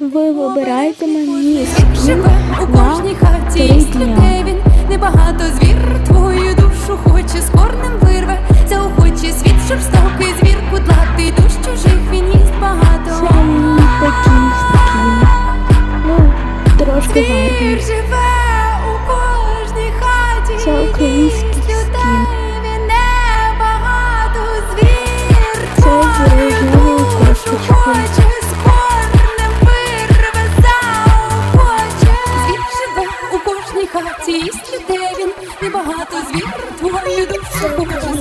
Ви вибираєте мені. Живе у кожній хаті дня. він небагато звір твою душу хоче з корнем вирве. Заохоче світ жорстокий звір кудлатий душ чужих він їсть багато. Це мені такий такий. Ну, трошки Звір живе злість людей він і багато звір твою душу.